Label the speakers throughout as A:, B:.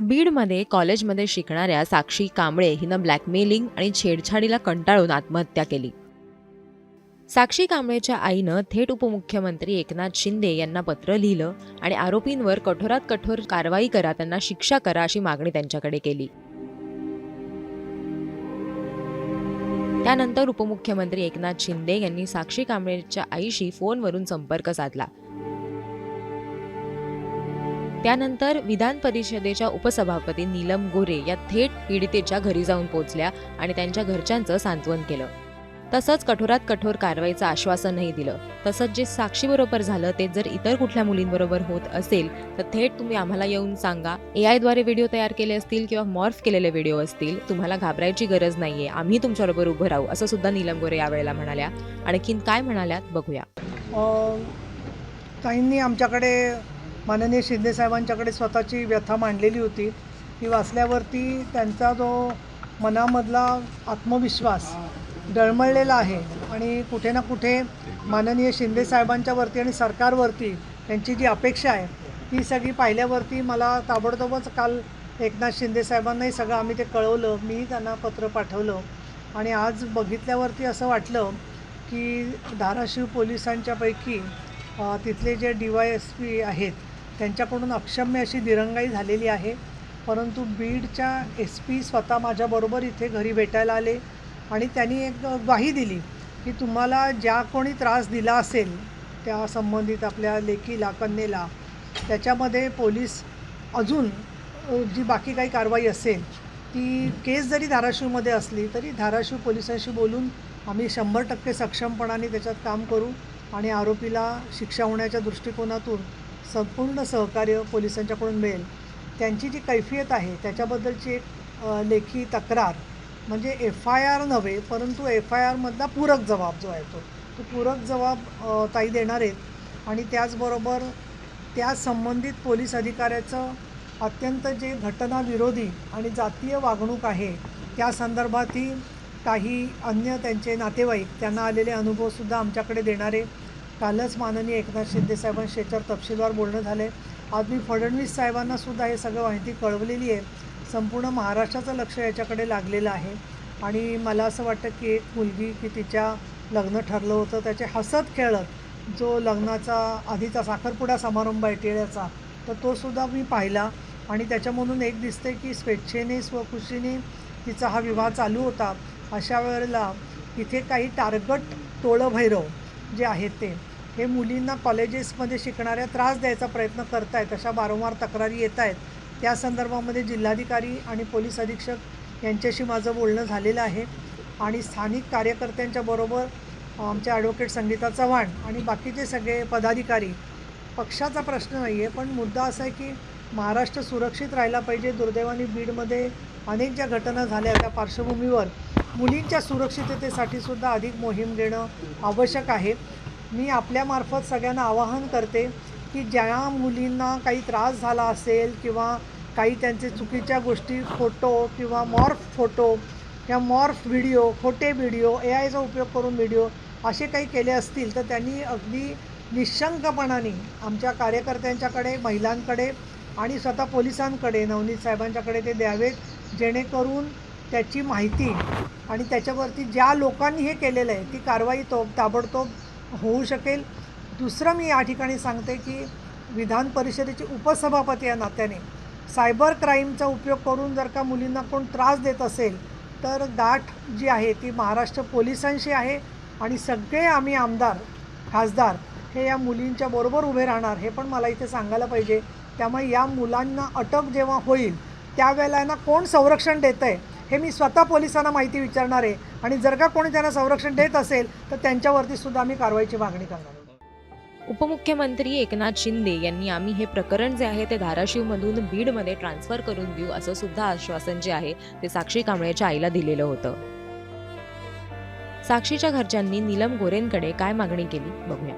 A: बीडमध्ये कॉलेजमध्ये शिकणाऱ्या साक्षी कांबळे हिनं ब्लॅकमेलिंग आणि छेडछाडीला कंटाळून आत्महत्या केली. साक्षी कांबळेच्या आईनं थेट उपमुख्यमंत्री एकनाथ शिंदे यांना पत्र लिहिलं आणि आरोपींवर कठोरात कठोर कारवाई करा त्यांना शिक्षा करा अशी मागणी त्यांच्याकडे केली. त्यानंतर उपमुख्यमंत्री एकनाथ शिंदे यांनी साक्षी कांबळेच्या आईशी फोनवरून संपर्क साधला. त्यानंतर विधान परिषदेच्या उपसभापती नीलम गोरे या थेट पीडितेच्या घरी जाऊन पोहोचल्या आणि त्यांच्या घरच्यांचं सांत्वन केलं. तसंच कठोरात कठोर कारवाईचं आश्वासनही दिलं. तसंच जे साक्षीबरोबर झालं ते जर इतर कुठल्या मुलींबरोबर होत असेल तर थेट तुम्ही आम्हाला येऊन सांगा. ए आयद्वारे व्हिडिओ तयार केले असतील किंवा मॉर्फ केलेले व्हिडिओ असतील तुम्हाला घाबरायची गरज नाहीये. आम्ही तुमच्याबरोबर उभं राहू असं सुद्धा नीलम गोरे यावेळेला म्हणाल्या. आणखीन काय म्हणाल्यात बघूया.
B: काहींनी आमच्याकडे माननीय शिंदेसाहेबांच्याकडे स्वतःची व्यथा मांडलेली होती. ती वाचल्यावरती त्यांचा जो मनामधला आत्मविश्वास डळमळलेला आहे आणि कुठे ना कुठे माननीय शिंदेसाहेबांच्यावरती आणि सरकारवरती त्यांची जी अपेक्षा आहे ती सगळी पाहिल्यावरती मला ताबडतोबच काल एकनाथ शिंदेसाहेबांनाही सगळं आम्ही ते कळवलं मी त्यांना पत्र पाठवलं आणि आज बघितल्यावरती असं वाटलं की धाराशिव पोलिसांच्यापैकी तिथले जे डी वाय एस पी आहेत त्यांच्याकडून अक्षम्य अशी दिरंगाई झालेली आहे. परंतु बीडच्या एस पी स्वतः माझ्याबरोबर इथे घरी भेटायला आले आणि त्यांनी एक ग्वाही दिली की तुम्हाला ज्या कोणी त्रास दिला असेल त्या संबंधित आपल्या लेखीला कन्येला त्याच्यामध्ये पोलीस अजून जी बाकी काही कारवाई असेल ती केस जरी धाराशिवमध्ये असली तरी धाराशिव पोलिसांशी बोलून आम्ही शंभर टक्के सक्षमपणाने त्याच्यात काम करू आणि आरोपीला शिक्षा होण्याच्या दृष्टिकोनातून संपूर्ण सहकार्य पोलिसांच्याकडून मिळेल. त्यांची जी कैफियत आहे त्याच्याबद्दलची एक लेखी तक्रार म्हणजे एफ आय आर नव्हे परंतु एफ आय आरमधला पूरक जबाब जो आहे तो. तो पूरक जबाब ताई देणार आहेत. आणि त्याचबरोबर त्या संबंधित पोलीस अधिकाऱ्याचं अत्यंत जे घटनाविरोधी आणि जातीय वागणूक आहे त्या संदर्भातही काही अन्य त्यांचे नातेवाईक त्यांना आलेले अनुभवसुद्धा आमच्याकडे देणारे. कालच माननीय एकनाथ शिंदे साहेबांशी याच्यावर तपशीलवार बोलणं झाले. आज मी फडणवीस साहेबांना सुद्धा हे सगळं माहिती कळवलेली आहे. संपूर्ण महाराष्ट्राचं लक्ष याच्याकडे लागलेलं आहे. आणि मला असं वाटतं की एक मुलगी की तिच्या लग्न ठरलं होतं त्याचे हसत खेळत जो लग्नाचा आधीचा साखरपुडा समारंभ आहे टिळ्याचा तर तो सुद्धा मी पाहिला. आणि त्याच्यामधून एक दिसते की स्वेच्छेने स्वखुशीने तिचा हा विवाह चालू होता. अशा वेळेला इथे काही टार्गट टोळं भैरव जे आहेत ते हे मुलींना कॉलेजेसमध्ये शिकणाऱ्या त्रास द्यायचा प्रयत्न करत आहेत अशा वारंवार तक्रारी येत आहेत त्या संदर्भामध्ये जिल्हाधिकारी आणि पोलीस अधीक्षक यांच्याशी माझं बोलणं झालेलं आहे. आणि स्थानिक कार्यकर्त्यांच्या बरोबर आमच्या ॲडव्होकेट संगीता चव्हाण आणि बाकीचे सगळे पदाधिकारी पक्षाचा प्रश्न नाही आहे पण मुद्दा असा आहे की महाराष्ट्र सुरक्षित राहिला पाहिजे. दुर्दैवाने बीडमध्ये अनेक ज्या घटना झाल्या त्या पार्श्वभूमीवर मुलींच्या सुरक्षिततेसाठी सुद्धा अधिक मोहीम घेणं आवश्यक आहे. मी आपल्यामार्फत सगळ्यांना आवाहन करते की ज्या मुलींना काही त्रास झाला असेल किंवा काही त्यांचे चुकीच्या गोष्टी फोटो किंवा मॉर्फ फोटो किंवा मॉर्फ व्हिडिओ खोटे व्हिडिओ ए आयचा उपयोग करून व्हिडिओ असे काही केले असतील तर त्यांनी अगदी निशंकपणाने आमच्या कार्यकर्त्यांच्याकडे महिलांकडे आणि स्वतः पोलिसांकडे नवनीत साहेबांच्याकडे ते द्यावेत. जेणेकरून त्याची माहिती आणि त्याच्यावरती ज्या लोकांनी हे केलेलं आहे ती कारवाई तो ताबडतोब होऊ शकेल. दुसरं मी या ठिकाणी सांगते की विधान परिषदेचे उपसभापती या नात्याने सायबर क्राईमचा उपयोग करून जर का मुलींना कोण त्रास देत असेल तर गाठ जी आहे ती महाराष्ट्र पोलिसांशी आहे आणि सगळे आम्ही आमदार खासदार हे या मुलींच्या बरोबर उभे राहणार हे पण मला इथे सांगायला पाहिजे. त्यामुळे या मुलांना अटक जेव्हा होईल त्यावेळेला ना कोण संरक्षण देतं आहे हे मी स्वतः पोलिसांना माहिती विचारणार आहे. आणि जर का कोणी त्यांना संरक्षण देत असेल तर त्यांच्यावरती सुद्धा आम्ही कारवाईची मागणी करणार आहोत.
A: उपमुख्यमंत्री एकनाथ शिंदे यांनी आम्ही हे प्रकरण जे आहे ते धाराशिवमधून बीडमध्ये ट्रान्सफर करून देऊ असं सुद्धा आश्वासन जे आहे ते साक्षी कांबळेच्या आईला दिलेलं होतं. साक्षीच्या घरच्यांनी नीलम गोरेंकडे काय मागणी केली? बघूया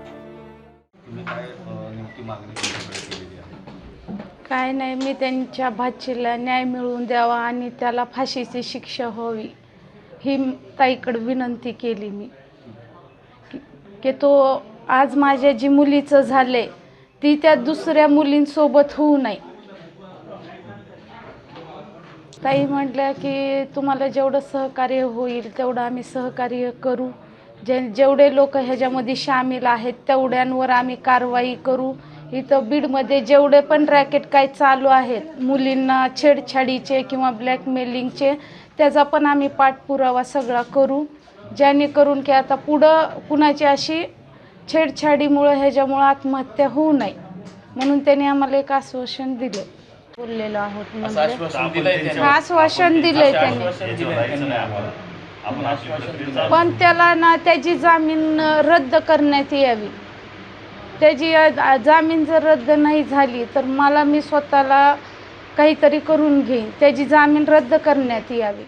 C: तुम्ही काय अ, नेमकी मागणी त्यांच्याकडे केलेली आहे
D: काय नाही मी त्यांच्या भाचीला न्याय मिळवून द्यावा आणि त्याला फाशीची शिक्षा व्हावी ही ताईकडं विनंती केली मी. की- की तो आज माझ्या जी मुलीचं झाले ती त्या दुसऱ्या मुलींसोबत होऊ नये. ताई म्हटल्या की तुम्हाला जेवढं सहकार्य होईल तेवढं आम्ही सहकार्य करू. जे जेवढे लोक ह्याच्यामध्ये सामील आहेत तेवढ्यांवर आम्ही कारवाई करू. इथं बीडमध्ये जेवढे पण रॅकेट काय चालू आहेत मुलींना छेडछाडीचे किंवा ब्लॅकमेलिंगचे त्याचा पण आम्ही पाठपुरावा सगळा करू जेणेकरून की आता पुढं कुणाची अशी छेडछाडीमुळं ह्याच्यामुळं आत्महत्या होऊ नये. म्हणून त्यांनी आम्हाला एक आश्वासन दिलं. बोललेलो आहोत म्हणजे
E: आश्वासन दिलंय त्यांनी.
D: पण त्याला ना त्याची जामीन रद्द करण्यात यावी. त्याची जामीन जर रद्द नाही झाली तर मला मी स्वतःला काहीतरी करून घेईन. त्याची जामीन रद्द करण्यात यावी.